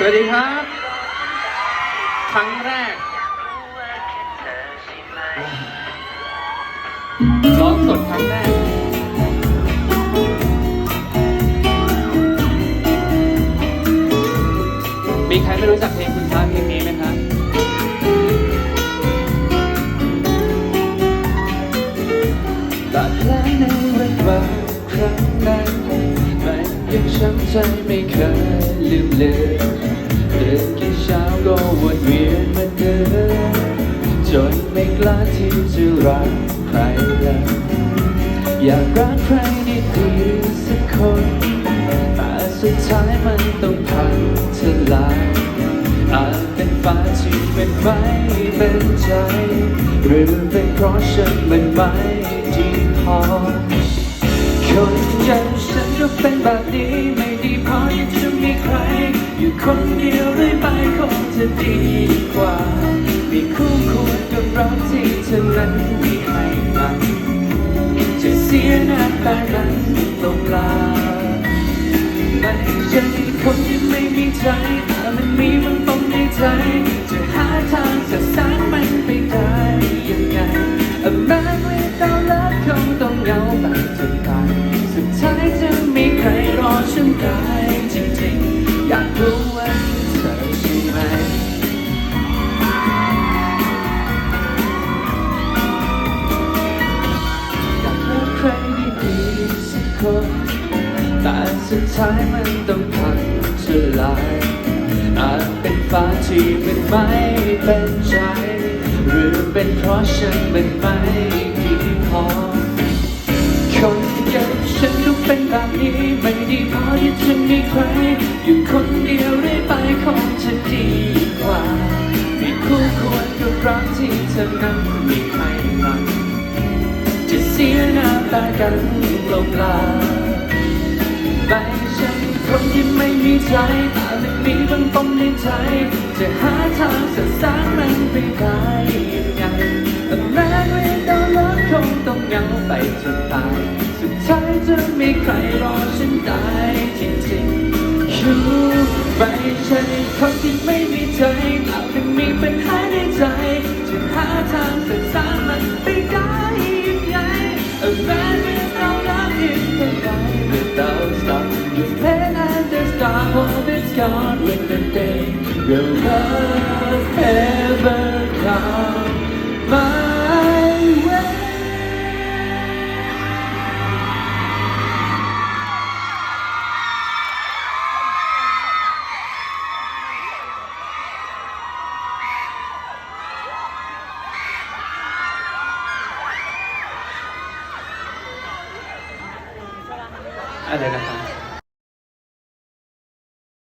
สวัสดีครับ ครั้งแรกร้องสดครั้งแรกมีใครไม่รู้จักเพลงคุณพระเพลงนี้ไหมครับบาดแผลในวันวานครั้งนั้นมันยังช้ำใจไม่เคยลืมเลือ นเดินกี่เช้าก็วนเวียนเหมือนเดิมจนไม่กล้าที่จะรักใครเลยอยากรักใครดีๆสักคนแต่สุดท้ายมันต้องพังทลายอาจเป็นฟ้าที่เป็นไม้เป็นใจ หรือเป็นเพราะฉันมันไม่ดีพอ คนอย่างฉันก็เป็นแบบนี้ไม่ดีพอที่จะมีใคร อยู่คนเดียวเรื่อยไปคงจะดีกว่าม่คู่ควรกับรักที่เธอนั้นมีให้มันจะเสียหน้าตานั้นลงลาไม่ใช่คนที่ไม่มีใจแต่มันมีบางปมในใจ จะหาทางจะสานมันไปได้ยังไงแม้ว่าเราเลิกคงต้อง แต่สุดท้ายมันต้องพังทลายอาจเป็นฟ้าที่มันไม่เป็นใจ หรือเป็นเพราะฉันมันไม่ดีพอคนอย่างฉันก็เป็นแบบนี้ ไม่ดีพอที่จะมีใคร อยู่คนเดียวเรื่อยไปคงจะดีกว่าม่คู่ควรกับรักที่เธอนั้นมีให้มันจะเสียหน้าตากันลงลา ที่ไม่มีใจแต่มันมีบางปมในใจ จะหาทางสื่อสารมันไปได้ยังไงแต่แม้ว่าเรารักคงต้องเหงาไปจนตาย สุดท้ายจะมีใครรอฉันได้จริงๆอยู่ไม่ใช่คนที่ไม่มีใจแต่มันมีปัญหาในใจ จะหาทางสื่อสารมันไป hope it's gone with the day Will love ever come my way อะไรนะครับ